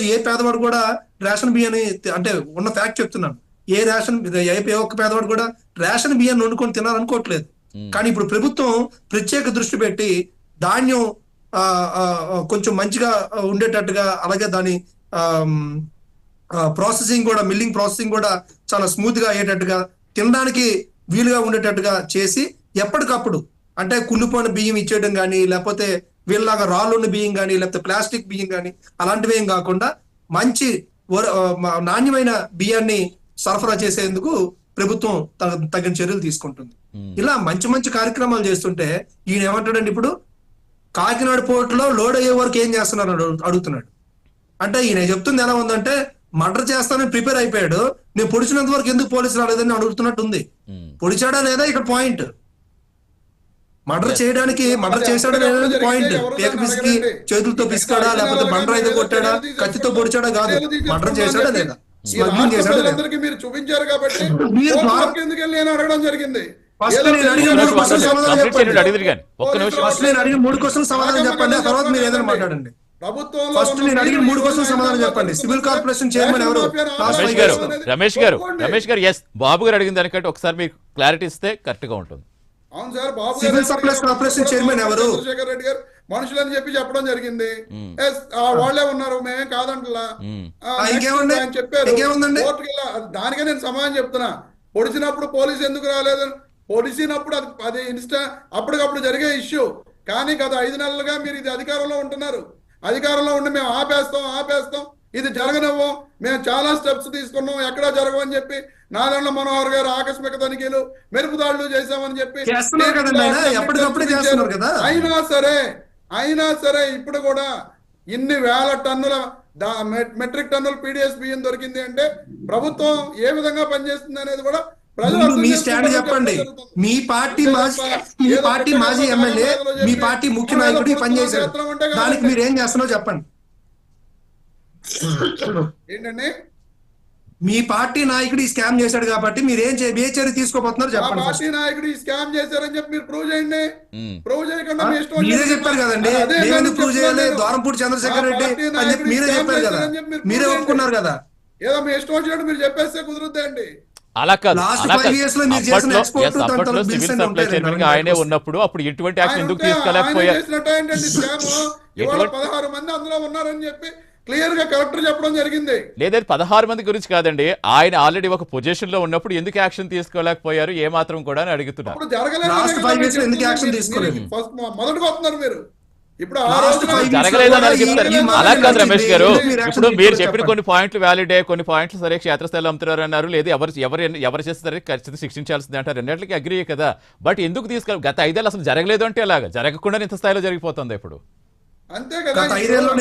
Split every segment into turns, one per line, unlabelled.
రోజు ఏ పేదవాడు కూడా రేషన్ బియ్యాన్ని అంటే ఉన్న ఫ్యాక్ట్ చెప్తున్నాను. ఏ రేషన్ ఏ ఒక్క పేదవాడు కూడా రేషన్ బియ్యాన్ని వండుకొని తినాలనుకోవట్లేదు. కానీ ఇప్పుడు ప్రభుత్వం ప్రత్యేక దృష్టి పెట్టి ధాన్యం కొంచెం మంచిగా ఉండేటట్టుగా అలాగే దాని ప్రాసెసింగ్ కూడా మిల్లింగ్ ప్రాసెసింగ్ కూడా చాలా స్మూత్గా అయ్యేటట్టుగా తినడానికి వీలుగా ఉండేటట్టుగా చేసి ఎప్పటికప్పుడు అంటే కుళ్ళిపోయిన బియ్యం ఇచ్చేయడం కానీ లేకపోతే వీళ్ళలాగా రాళ్ళున్న బియ్యం కానీ లేకపోతే ప్లాస్టిక్ బియ్యం కానీ అలాంటివి ఏం కాకుండా మంచి నాణ్యమైన బియ్యాన్ని సరఫరా చేసేందుకు ప్రభుత్వం తగ- తగిన చర్యలు తీసుకుంటుంది. ఇలా మంచి మంచి కార్యక్రమాలు చేస్తుంటే ఈయన ఏమంటాడండి ఇప్పుడు? కాకినాడ పోర్టులో లోడ్ అయ్యే వరకు ఏం చేస్తున్నారు అడుగుతున్నాడు. అంటే ఈయన చెప్తుంది ఎలా ఉందంటే మర్డర్ చేస్తానని ప్రిపేర్ అయిపోయాడు నేను పొడిచినంత వరకు ఎందుకు పోలీసులు రాలేదని అడుగుతున్నట్టు ఉంది పొడిచాడా లేదా ఇక్కడ పాయింట్? మర్డర్ చేయడానికి మర్డర్ చేశాడా లేదా పాయింట్ పేక పిసికి చేతులతో పిసికాడా? లేకపోతే బండర అయితే కొట్టాడా? కత్తితో పొడిచాడా? కాదు. మర్డర్ చేశాడా లేదా?
ఈ
స్మగ్లింగ్
రాష్ట్ర
చేశాడా లేదా?
ప్రజలందరికీ మీరు చూపించారు కాబట్టి
మీరు
కోర్టు
ద్వారా-
వరకు ఎందుకు వెళ్ళి నేను అడగడం జరిగింది?
ఫస్ట్
ఏదో
నేను అడిగిన
తెలియదు.
మూడు సమాధానం
కంప్లీట్
చెప్పండి.
చేయండి అడిగిరు కానీ ఒక్క నిమిషం.
ఫస్ట్ నేను అడిగిన మూడు క్వశ్చన్ సమాధానం చెప్పండి ఆ తర్వాత మీరు ఏదైనా మాట్లాడండి. ఫస్ట్ నేను అడిగిన మూడు క్వశ్చన్ సమాధానం చెప్పండి. సివిల్ కార్పొరేషన్ చైర్మన్ ఎవరు?
రమేష్ గారు. రమేష్ గారు. రమేష్ గారు ఎస్ బాబు గారు అడిగిన దానికంటే ఒకసారి మీకు క్లారిటీ ఇస్తే కరెక్ట్గా ఉంటుంది.
అవును సార్ బాబు
సివిల్
గారు
సప్లైస్ కార్పొరేషన్ చైర్మన్ ఎవరు?
చంద్రశేఖర్ రెడ్డి గారు మనుషులని చెప్పి చెప్పడం జరిగింది. వాళ్ళే ఉన్నారు మేమేం కాదంటలా. చెప్పారు దానికే నేను సమాధానం చెప్తున్నా. పొడిచినప్పుడు పోలీసు ఎందుకు రాలేదు? పొడిచినప్పుడు అది అది ఇన్స్టా అప్పటికప్పుడు జరిగే ఇష్యూ. కానీ గత ఐదు నెలలుగా మీరు ఇది అధికారంలో ఉంటున్నారు. అధికారంలో ఉండి మేము ఆపేస్తాం ఆపేస్తాం. ఇది జరగనివ్వం. మేము చాలా స్టెప్స్ తీసుకున్నాం ఎక్కడా జరగవని చెప్పి నారాయణ మనోహర్ గారు ఆకస్మిక తనిఖీలు మెరుపు దాడులు చేశామని చెప్పి. అయినా సరే అయినా సరే ఇప్పుడు కూడా ఇన్ని వేల టన్నుల మెట్రిక్ టన్నుల పీడిఎస్ బియ్యం దొరికింది అంటే ప్రభుత్వం ఏ విధంగా పనిచేస్తుంది అనేది కూడా
మీ స్టాండ్ చెప్పండి. మీ పార్టీ మీ పార్టీ మాజీ ఎమ్మెల్యే మీ పార్టీ ముఖ్య నాయకుడు ఈ పని
పుడుతున్నాం
చేశాడు
చేస్తున్నాం అంటే
దానికి. మీరు ఏం చేస్తున్నారో చెప్పండి
ఏంటండి
మీ పార్టీ నాయకుడు ఈ స్కామ్ చేశాడు కాబట్టి మీరు ఏం ఏ చర్య తీసుకోబోతున్నారో చెప్పండి.
పార్టీ నాయకుడు ఈ స్కామ్ చేశారని చెప్పి మీరు ప్రూవ్ చేయండి. ప్రూవ్ చేయకుండా మీ ఇష్టం
మీరే చెప్పారు కదండి.
నేను
ప్రూవ్ చేయాలి. ద్వారంపూడి చంద్రశేఖర్ రెడ్డి అని చెప్పి మీరే చెప్పారు కదా.
మీరు
ఒప్పుకున్నారు. కదా.
ఏదో మీ ఇష్టం వచ్చినట్టు మీరు చెప్పేస్తే కుదురుద్దండి.
అలా కాదు. అప్పట్లో సివిల్ సప్లై చైర్మన్గా ఆయనే. ఉన్నప్పుడు అప్పుడు ఎటువంటి యాక్షన్ ఎందుకు తీసుకోలేకపోయారు
పదహారు మంది అందులో ఉన్నారని చెప్పి క్లియర్గా కలెక్టర్ చెప్పడం జరిగింది.
లేదంటే పదహారు మంది గురించి కాదండి. ఆయన ఆల్రెడీ ఒక పొజిషన్లో ఉన్నప్పుడు ఎందుకు యాక్షన్ తీసుకోలేకపోయారు? ఏ మాత్రం కూడా అని అడుగుతున్నారు
మొదటికి వస్తున్నారు మీరు ఇప్పుడు
అలా కాదు. రమేష్ గారు.
మీరు
ఇప్పుడు చెప్పిన. కొన్ని పాయింట్లు వ్యాలిడే కొన్ని పాయింట్లు సరే క్షేత్రస్థాయిలో అమ్ముతున్నారు అన్నారు. లేదు ఎవరు ఎవరు ఎవరు చేస్తే సరే ఖచ్చితంగా శిక్షించాల్సిందే అంటారు. రెండింటికి అగ్రీ కదా. బట్ ఎందుకు తీసుకెళ్ళి గత ఐదేళ్ళు అసలు జరగలేదు అంటే అలాగా జరగకుండా ఇంత స్థాయిలో జరిగిపోతుంది ఇప్పుడు.
అంతే కదా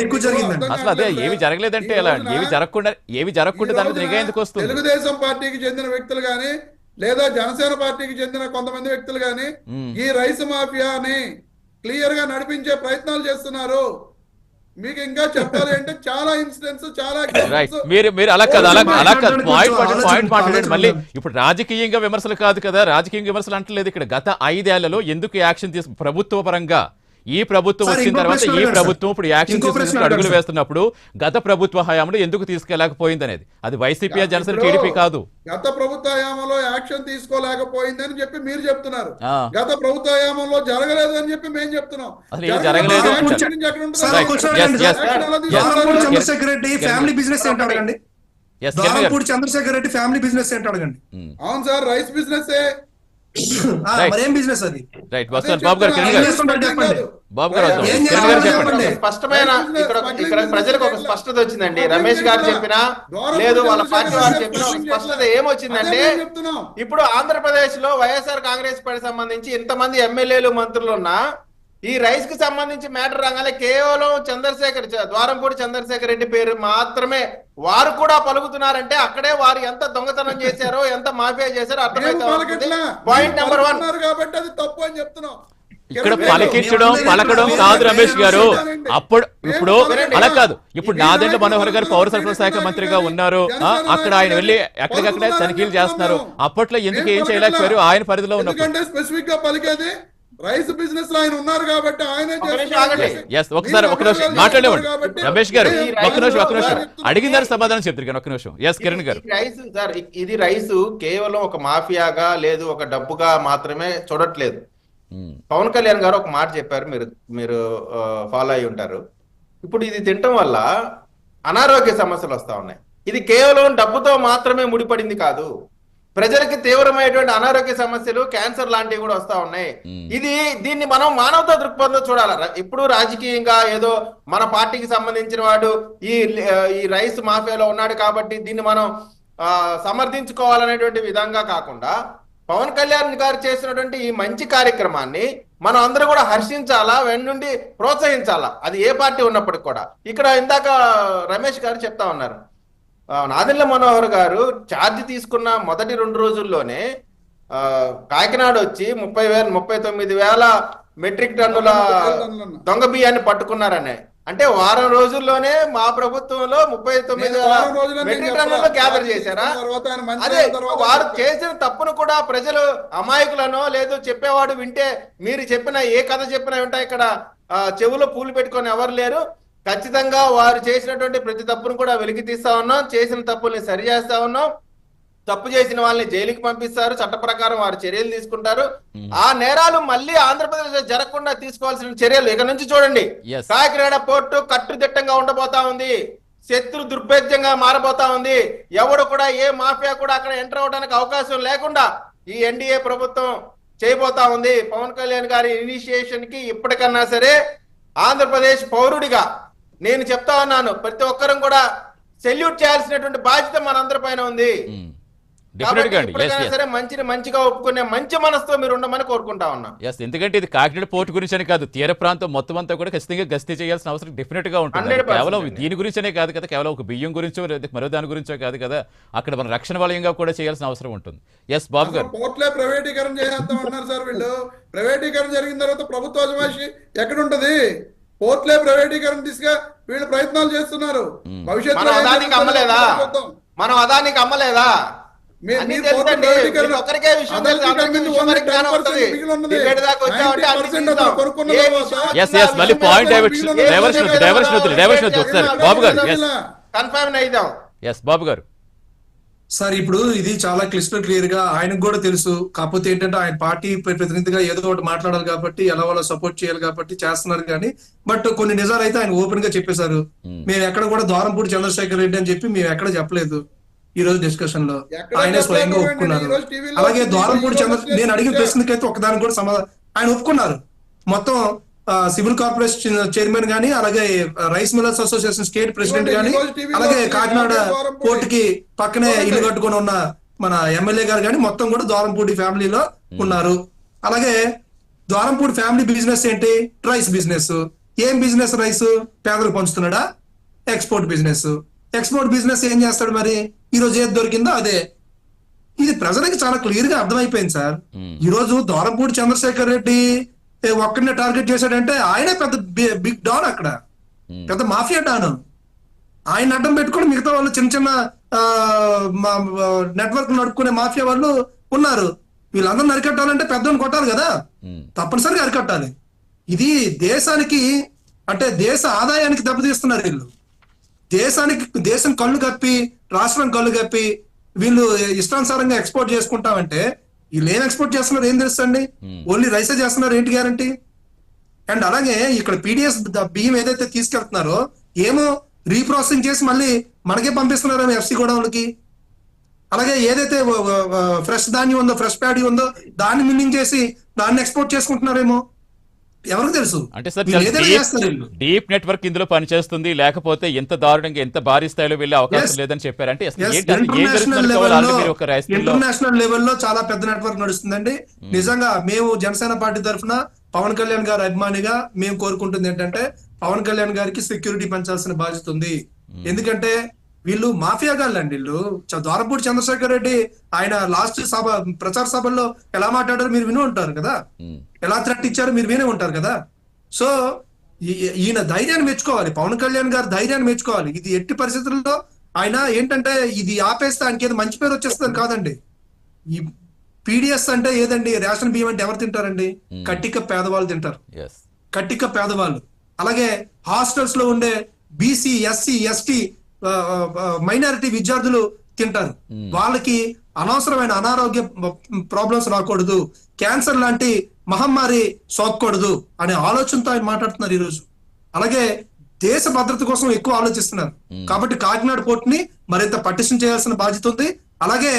ఎక్కువ జరిగిందండి.
అసలు అదే? ఏవి జరగలేదంటే ఎలా? ఏవి జరగకుండా ఏవి జరగకుండా దాని నిఘా ఎందుకు వస్తుంది?
తెలుగుదేశం పార్టీకి చెందిన వ్యక్తులు గాని లేదా జనసేన పార్టీకి చెందిన కొంతమంది వ్యక్తులు గాని
మ్మ్.
ఈ రైస్ మాఫియాని క్లియర్గా నడిపించే ప్రయత్నాలు చేస్తున్నారు. మీకు ఇంకా చెప్పాలి అంటే చాలా ఇన్సిడెంట్స్ చాలా
మీరు మీరు అలా కాదు అలా అలా కాదు. పాయింట్ పాయింట్ మాట్లాడండి మళ్ళీ. ఇప్పుడు రాజకీయంగా విమర్శలు కాదు కదా. రాజకీయ విమర్శలు అంటలేదు ఇక్కడ. గత ఐదేళ్ళలో ఎందుకు యాక్షన్ తీసుకు ప్రభుత్వ పరంగా ఈ ప్రభుత్వం వచ్చిన తర్వాత ఈ ప్రభుత్వం. ఇప్పుడు యాక్షన్ తీసుకుని అడుగులు. వేస్తున్నప్పుడు గత ప్రభుత్వ హయాంలో ఎందుకు తీసుకెళ్ళకపోయింది అనేది? అది వైసీపీ జనసేన టీడీపీ కాదు.
గత ప్రభుత్వ హయాంలో యాక్షన్ తీసుకోలేకపోయిందని చెప్పి మీరు చెప్తున్నారు. గత ప్రభుత్వ హయాంలో జరగలేదు అని చెప్పి మేము చెప్తున్నాం.
అసలు ఏం జరగలేదు
చంద్రశేఖర్ రెడ్డి ఫ్యామిలీ బిజినెస్ ఏంటో అడగండి. చంద్రశేఖర్ రెడ్డి ఫ్యామిలీ బిజినెస్ ఏంటో అడగండి.
అవును సార్ రైస్ బిజినెస్.
మరేం బిజినెస్ అది?
రైట్ వస్తాను. బాబు గారు కిరణ్ గారు.
చేస్తున్నారు చెప్పండి.
బాబు గారు వస్తాం
ఏం
కిరణ్ గారు
చేయాలో
చెప్పండి.
చెప్పండి.
స్పష్టమైన ఇక్కడ ఇక్కడ ప్రజలకు ఒక స్పష్టత వచ్చిందండి. రమేష్ గారు చెప్పినా లేదు వాళ్ళ పార్టీ వారు చెప్పిన ఒక స్పష్టత ఏమొచ్చిందంటే. ఇప్పుడు ఆంధ్రప్రదేశ్లో వైఎస్ఆర్ కాంగ్రెస్ పార్టీ సంబంధించి ఇంతమంది ఎమ్మెల్యేలు మంత్రులు ఉన్నా ఈ రైస్కి సంబంధించి మ్యాటర్ రాగానే కేవలం చంద్రశేఖర్ ద్వారంపూడి చంద్రశేఖర్ రెడ్డి పేరు మాత్రమే వారు కూడా పలుకుతున్నారంటే అక్కడే వారు ఎంత దొంగతనం చేశారో ఎంత మాఫియా చేశారో అర్థమైతే. పాయింట్ నెంబర్ వన్
కాబట్టి అది తప్పు అని చెప్తున్నాం.
ఇక్కడ పలికించడం పలకడం కాదు రమేష్ గారు. అప్పుడు ఇప్పుడు అలా కాదు. ఇప్పుడు నాదెండ్ల మనోహర్ గారు పౌర సరఫరా శాఖ మంత్రిగా ఉన్నారు. అక్కడ ఆయన వెళ్ళి ఎక్కడికక్కడే తనిఖీలు చేస్తున్నారు. అప్పట్లో ఎందుకు ఏం. చేయలేకపోయారు? ఆయన పరిధిలో ఉన్నప్పుడు.
రైస్ బిజినెస్లో ఆయన ఉన్నారు కాబట్టి ఆయనే
ఒకసారి ఒక నిమిషం మాట్లాడేవాడు రమేష్ గారు
నేను
ఒక నిమిషం ఒక నిమిషం. అడిగిన సమాధానం చెప్తారు కానీ ఒక నిమిషం. ఎస్ కిరణ్ గారు.
రైస్ సార్ ఇది రైస్ కేవలం ఒక మాఫియాగా లేదు ఒక డబ్బుగా మాత్రమే చూడట్లేదు.
ఉమ్,
పవన్ కళ్యాణ్ గారు ఒక మాట చెప్పారు మీరు మీరు ఫాలో అయి ఉంటారు. ఇప్పుడు ఇది తినటం వల్ల అనారోగ్య సమస్యలు వస్తా ఉన్నాయి. ఇది కేవలం డబ్బుతో మాత్రమే ముడిపడింది కాదు. ప్రజలకి తీవ్రమైనటువంటి అనారోగ్య సమస్యలు క్యాన్సర్ లాంటివి కూడా వస్తా ఉన్నాయి. ఇది దీన్ని మనం మానవతా దృక్పథంలో చూడాలి ఇప్పుడు రాజకీయంగా ఏదో మన పార్టీకి సంబంధించిన వాడు ఈ ఈ రైస్ మాఫియాలో ఉన్నాడు కాబట్టి దీన్ని మనం ఆ, సమర్థించుకోవాలనేటువంటి విధంగా కాకుండా పవన్ కళ్యాణ్ గారు చేసినటువంటి ఈ మంచి కార్యక్రమాన్ని మనం అందరూ కూడా హర్షించాలా? వెన్నుండి ప్రోత్సహించాలా? అది ఏ పార్టీ ఉన్నప్పటికి కూడా. ఇక్కడ ఇందాక రమేష్ గారు చెప్తా ఉన్నారు. ఆ, నాదెండ్ల మనోహర్ గారు ఛార్జ్ తీసుకున్న మొదటి రెండు రోజుల్లోనే ఆ, కాకినాడ వచ్చి ముప్పై వేల ముప్పై తొమ్మిది వేల మెట్రిక్ టన్నుల దొంగ బియ్యాన్ని పట్టుకున్నారనే అంటే వారం రోజుల్లోనే మా ప్రభుత్వంలో ముప్పై తొమ్మిది మెట్రిక్. టన్నులు గ్యాదర్ చేశారా అదే వారు. చేసిన తప్పును కూడా ప్రజలు అమాయకులను లేదు చెప్పేవాడు వింటే మీరు చెప్పిన ఏ కథ చెప్పినా వింటా ఇక్కడ చెవులో పూలు పెట్టుకొని ఎవరు లేరు ఖచ్చితంగా వారు చేసినటువంటి ప్రతి తప్పును కూడా వెలికి తీస్తా ఉన్నాం. చేసిన తప్పుల్ని సరి చేస్తా ఉన్నాం. తప్పు చేసిన వాళ్ళని జైలుకి పంపిస్తారు. చట్ట ప్రకారం వారు చర్యలు తీసుకుంటారు. ఆ నేరాలు మళ్ళీ ఆంధ్రప్రదేశ్లో జరగకుండా తీసుకోవాల్సిన చర్యలు ఇక నుంచి చూడండి. కాకినాడ పోర్టు కట్టుదిట్టంగా ఉండబోతా ఉంది. శత్రు దుర్భేద్యంగా మారబోతా ఉంది. ఎవడు కూడా ఏ మాఫియా కూడా అక్కడ ఎంటర్ అవడానికి అవకాశం లేకుండా ఈ ఎన్డీఏ ప్రభుత్వం చేయబోతా ఉంది. పవన్ కళ్యాణ్ గారి ఇనిషియేషన్కి ఇప్పటికన్నా సరే ఆంధ్రప్రదేశ్ పౌరుడిగా నేను చెప్తా ఉన్నాను ప్రతి ఒక్కరం కూడా సెల్యూట్ చేయాల్సినటువంటి బాధ్యత మనందరి పైన ఉంది. సరే మంచిని మంచిగా ఒప్పుకునే మంచి మనసుతో మీరు ఉండమని కోరుకుంటా ఉన్నా.
ఎస్ ఎందుకంటే ఇది కాకినాడ పోర్టు గురించి అని కాదు తీర ప్రాంతం మొత్తం అంతా కూడా ఖచ్చితంగా గస్తీ చేయాల్సిన అవసరం డెఫినెట్గా ఉంటుంది.
100%
కేవలం
అండి.
దీని గురించనే కాదు కదా కేవలం ఒక బియ్యం గురించో లేదా మరో దాని గురించో కాదు కదా అక్కడ మన రక్షణ వలయంగా కూడా చేయాల్సిన అవసరం ఉంటుంది. ఎస్ బాబు గారు.
పోర్ట్లే ప్రైవేటీకరణ చేసేస్తాం అంటున్నారు సార్ వీళ్ళు. ప్రైవేటీకరణ జరిగిన తర్వాత ప్రభుత్వ అజమాయిషి ఎక్కడుంటది? పోర్ట్లే ప్రైవేటీకరణ దిశగా వీళ్ళు ప్రయత్నాలు చేస్తున్నారు. భవిష్యత్తులో
అదానికి అమ్మలేదా. మనం అదానికి అమ్మలేదా?
మీ-
అన్నీ
మీ
తెలుసండి.
పోర్టు ప్రైవేటీకరణ-
మీకు ఒక్కరికే విషయం తెలుసు,
అదానికి
అందరికీ
మిగిలి
విషయం
ఓన్లీ
వరకు జ్ఞానం
10%
వస్తుంది.
మిగిలి ఉన్నది.
డిబేట్ దాకా వచ్చామంటే అన్ని
90%
తీస్తాం.
కొనుక్కున్న
ఏ
తర్వాత
విషయం?
ఎస్ ఎస్ మళ్ళీ పాయింట్ డైవర్షన్ డైవర్షన్ ఒకసారి బాబు గారు
కన్ఫర్మ్ అయిదాం
ఎస్ బాబు గారు
సార్ ఇప్పుడు ఇది చాలా క్లిస్టర్ క్లియర్గా ఆయనకు కూడా తెలుసు. కాకపోతే ఏంటంటే ఆయన పార్టీ ప్రతినిధిగా ఏదో ఒకటి మాట్లాడాలి కాబట్టి ఎలా వాళ్ళ సపోర్ట్ చేయాలి కాబట్టి చేస్తున్నారు కానీ బట్ కొన్ని నిజాలు అయితే ఆయన ఓపెన్గా చెప్పేశారు.
Hmm.
మేము ఎక్కడ కూడా ద్వారంపూడి చంద్రశేఖర్ రెడ్డి అని చెప్పి మేము ఎక్కడ చెప్పలేదు ఈ రోజు
డిస్కషన్లో.
ఆయనే స్వయంగా ఒప్పుకున్నారు. అలాగే ద్వారంపూడి చంద్ర నేను అడిగిన. ప్రశ్నకైతే ఒకదానికి కూడా సమాధానం ఆయన ఒప్పుకున్నారు. మొత్తం సివిల్ కార్పొరేషన్ చైర్మన్ గానీ అలాగే rice millers association state president గానీ అలాగే కాకినాడ
ద్వారంపూడి.
కోర్టుకి పక్కనే. ఇల్లు కట్టుకొని ఉన్న మన ఎమ్మెల్యే గారు కానీ మొత్తం కూడా ద్వారంపూడి ఫ్యామిలీలో ఉన్నారు. అలాగే ద్వారంపూడి ఫ్యామిలీ బిజినెస్ ఏంటి? Rice business. ఏం బిజినెస్ రైస్? పేదలకు పంచుతున్నాడా? Export business. ఎక్స్పోర్ట్ బిజినెస్ ఏం చేస్తాడు మరి? ఈ రోజు ఏది దొరికిందో అదే. ఇది ప్రజలకి చాలా క్లియర్గా అర్థమైపోయింది సార్. ఈ రోజు దోరపూడి చంద్రశేఖర్ రెడ్డి ఒక్కడినే టార్గెట్ చేశాడంటే ఆయనే పెద్ద బిగ్ డాన్ అక్కడ.
Hmm.
పెద్ద మాఫియా డాన్ ఆయన అడ్డం పెట్టుకొని మిగతా వాళ్ళు చిన్న చిన్న నెట్వర్క్ నడుపుకునే మాఫియా వాళ్ళు ఉన్నారు. వీళ్ళందరూ నరికట్టాలంటే పెద్దోని కొట్టాలి కదా.
ఉమ్,
తప్పనిసరిగా అరికట్టాలి. ఇది దేశానికి అంటే దేశ ఆదాయానికి దెబ్బతీస్తున్నారు వీళ్ళు. దేశానికి దేశం కళ్ళు కప్పి రాష్ట్రం కళ్ళు కప్పి వీళ్ళు ఇష్టానుసారంగా ఎక్స్పోర్ట్ చేసుకుంటామంటే వీళ్ళు ఏం ఎక్స్పోర్ట్ చేస్తున్నారు ఏం
Hmm.
ఓన్లీ రైసే చేస్తున్నారు ఏంటి గ్యారంటీ అండ్ అలాగే ఇక్కడ పీడిఎస్ బియ్యం ఏదైతే తీసుకెళ్తున్నారో ఏమో రీప్రాసెసింగ్ చేసి మళ్ళీ మనకే పంపిస్తున్నారేమో ఎఫ్సి గోడౌన్లకి అలాగే ఏదైతే ఫ్రెష్ ధాన్యం ఉందో ఫ్రెష్ ప్యాడీ ఉందో దాన్ని మిల్లింగ్ చేసి దాన్ని ఎక్స్పోర్ట్ చేసుకుంటున్నారేమో? ఎవరికి తెలుసు?
అంటే సార్ డీప్ నెట్వర్క్ ఇందులో పనిచేస్తుంది లేకపోతే ఎంత దారుణంగా ఎంత భారీ స్థాయిలో వెళ్ళే అవకాశం లేదని చెప్పారు. అంటే
ఇంటర్నేషనల్ లెవెల్లో చాలా పెద్ద నెట్వర్క్ నడుస్తుందండి. నిజంగా మేము జనసేన పార్టీ తరఫున పవన్ కళ్యాణ్ గారి అభిమానిగా మేము కోరుకుంటుంది ఏంటంటే పవన్ కళ్యాణ్ గారికి సెక్యూరిటీ పెంచాల్సిన బాధ్యత ఉంది. ఎందుకంటే వీళ్ళు మాఫియా గాళ్ళండి వీళ్ళు. ద్వారపూడి చంద్రశేఖర్ రెడ్డి ఆయన లాస్ట్ సభ ప్రచార సభల్లో ఎలా మాట్లాడారో మీరు విని ఉంటారు కదా. ఎలా థ్రెట్ ఇచ్చారో మీరు వినే ఉంటారు కదా. సో ఈయన ధైర్యాన్ని మెచ్చుకోవాలి. పవన్ కళ్యాణ్ గారు ధైర్యాన్ని మెచ్చుకోవాలి. ఇది ఎట్టి పరిస్థితుల్లో ఆయన ఏంటంటే ఇది ఆపేస్తే ఆయనకి ఏదో మంచి పేరు వచ్చేస్తుంది కాదండి. ఈ పీడిఎస్ అంటే ఏదండి? రేషన్ బియ్యం అంటే ఎవరు తింటారండి? కట్టిక పేదవాళ్ళు తింటారు. కట్టిక పేదవాళ్ళు. అలాగే హాస్టల్స్లో ఉండే బీసీ ఎస్సీ ఎస్టీ మైనారిటీ విద్యార్థులు తింటారు. వాళ్ళకి అనవసరమైన అనారోగ్య ప్రాబ్లమ్స్ రాకూడదు. క్యాన్సర్ లాంటి మహమ్మారి సోకూడదు అనే ఆలోచనతో ఆయన మాట్లాడుతున్నారు ఈరోజు. అలాగే దేశ భద్రత కోసం ఎక్కువ ఆలోచిస్తున్నారు. కాబట్టి కాకినాడ పోర్ట్ని మరింత పటిష్టం చేయాల్సిన బాధ్యత ఉంది. అలాగే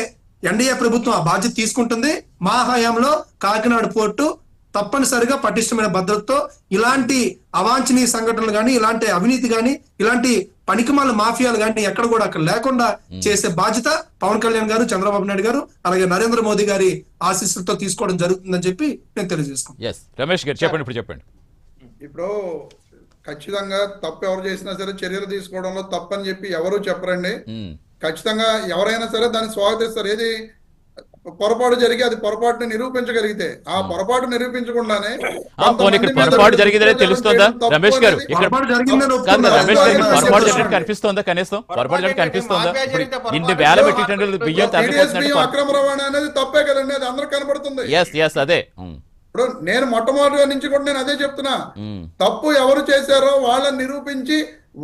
ఎన్డీఏ ప్రభుత్వం ఆ బాధ్యత తీసుకుంటుంది. మా హయాంలో కాకినాడ పోర్టు తప్పనిసరిగా పటిష్టమైన భద్రతతో ఇలాంటి అవాంఛనీయ సంఘటనలు కానీ ఇలాంటి అవినీతి కానీ ఇలాంటి పనికిమాల మాఫియాలు కానీ ఎక్కడ కూడా అక్కడ లేకుండా చేసే బాధ్యత పవన్ కళ్యాణ్ గారు చంద్రబాబు నాయుడు గారు అలాగే నరేంద్ర మోదీ గారి ఆశీస్సులతో తీసుకోవడం జరుగుతుందని చెప్పి నేను తెలియజేసుకుంటాను
ఎస్ రమేష్ గారు చెప్పండి ఇప్పుడు చెప్పండి.
ఇప్పుడు ఖచ్చితంగా తప్పు ఎవరు చేసినా సరే చర్యలు తీసుకోవడంలో తప్పని చెప్పి ఎవరు చెప్పరండి. ఖచ్చితంగా ఎవరైనా సరే దాన్ని స్వాగతిస్తారు. ఏది పొరపాటు జరిగి అది పొరపాటుని నిరూపించగలిగితే ఆ పొరపాటు నిరూపించకుండానే
పొరపాటు జరిగిందని తెలుస్తుందా? రమేష్ గారు,
పొరపాటు.
రమేష్ జరిగినట్టు కనిపిస్తోందా కనీసం? పొరపాటు జరిగినట్టు కనిపిస్తోందా? ఇన్ని వేల బియ్యం
బియ్యం అక్రమ రవాణా అనేది తప్పే కదండి అది అందరికి కనబడుతుంది
ఎస్ ఎస్ అదే.
ఇప్పుడు నేను మొట్టమొదటిగా నుంచి కూడా నేను అదే చెప్తున్నా. తప్పు ఎవరు చేశారో వాళ్ళని నిరూపించి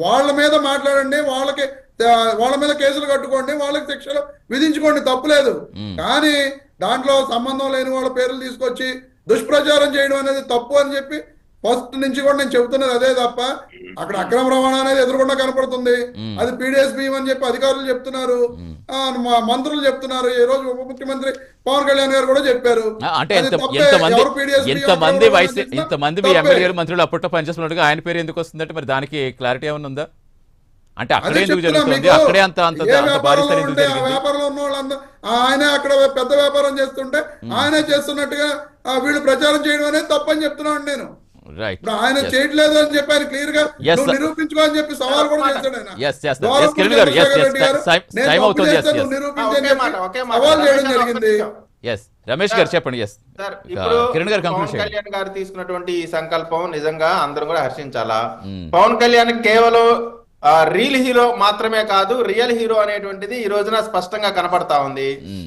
వాళ్ళ మీద మాట్లాడండి వాళ్ళకి వాళ్ళ మీద కేసులు కట్టుకోండి వాళ్ళకి శిక్షలు విధించుకోండి తప్పులేదు కానీ దాంట్లో సంబంధం లేని వాళ్ళ పేర్లు తీసుకొచ్చి దుష్ప్రచారం చేయడం అనేది తప్పు అని చెప్పి ఫస్ట్ నుంచి కూడా నేను చెబుతున్నది అదే తప్ప అక్కడ అక్రమ రవాణా అనేది ఎదురుకుండా కనపడుతుంది. అది పీడిఎస్ బియ్యం అని చెప్పి అధికారులు చెప్తున్నారు. మంత్రులు చెప్తున్నారు. ఈ రోజు ఉప ముఖ్యమంత్రి పవన్ కళ్యాణ్ గారు కూడా చెప్పారు.
అంటే. ఎంతమంది ఎంతమంది. ఎమ్మెల్యేలు మంత్రులు అప్పట్లో పనిచేస్తున్నట్టుగా ఆయన పేరు ఎందుకు వస్తుందంటే మరి దానికి క్లారిటీ ఏమైనా ఉందా? అంటే అక్కడే ఎందుకు జరుగుతుంది. అక్కడే అంత అంత
వ్యాపారంలో ఉంటే ఆ ఉన్న వాళ్ళందరూ ఆయనే అక్కడ పెద్ద వ్యాపారం చేస్తుంటే ఆయనే చేస్తున్నట్టుగా ఆ, వీళ్ళు ప్రచారం చేయడం అనేది తప్పని చెప్తున్నాను నేను. ఆయన చేయట్లేదు అని చెప్పి ఆయన
క్లియర్గా.
నిరూపించుకో అని చెప్పి సవాల్ కూడా చేశాడు ఆయన. నిరూపించు. సవాల్ చేయడం జరిగింది.
రమేష్ గారు చెప్పండి. ఎస్
సార్ ఇప్పుడు
కిరణ్ గారు
పవన్ కళ్యాణ్ గారు తీసుకున్నటువంటి ఈ సంకల్పం నిజంగా అందరూ కూడా హర్షించాలా? పవన్ కళ్యాణ్ కేవలం ఆ, రీల్ హీరో మాత్రమే కాదు రియల్ హీరో అనేటువంటిది ఈ రోజున స్పష్టంగా కనపడతా ఉంది.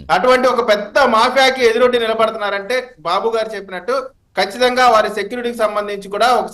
అటువంటి ఒక పెద్ద మాఫియాకి ఎదురొడ్డి నిలబడుతున్నారంటే బాబు గారు చెప్పినట్టు ఖచ్చితంగా వారి సెక్యూరిటీకి సంబంధించి కూడా ఒక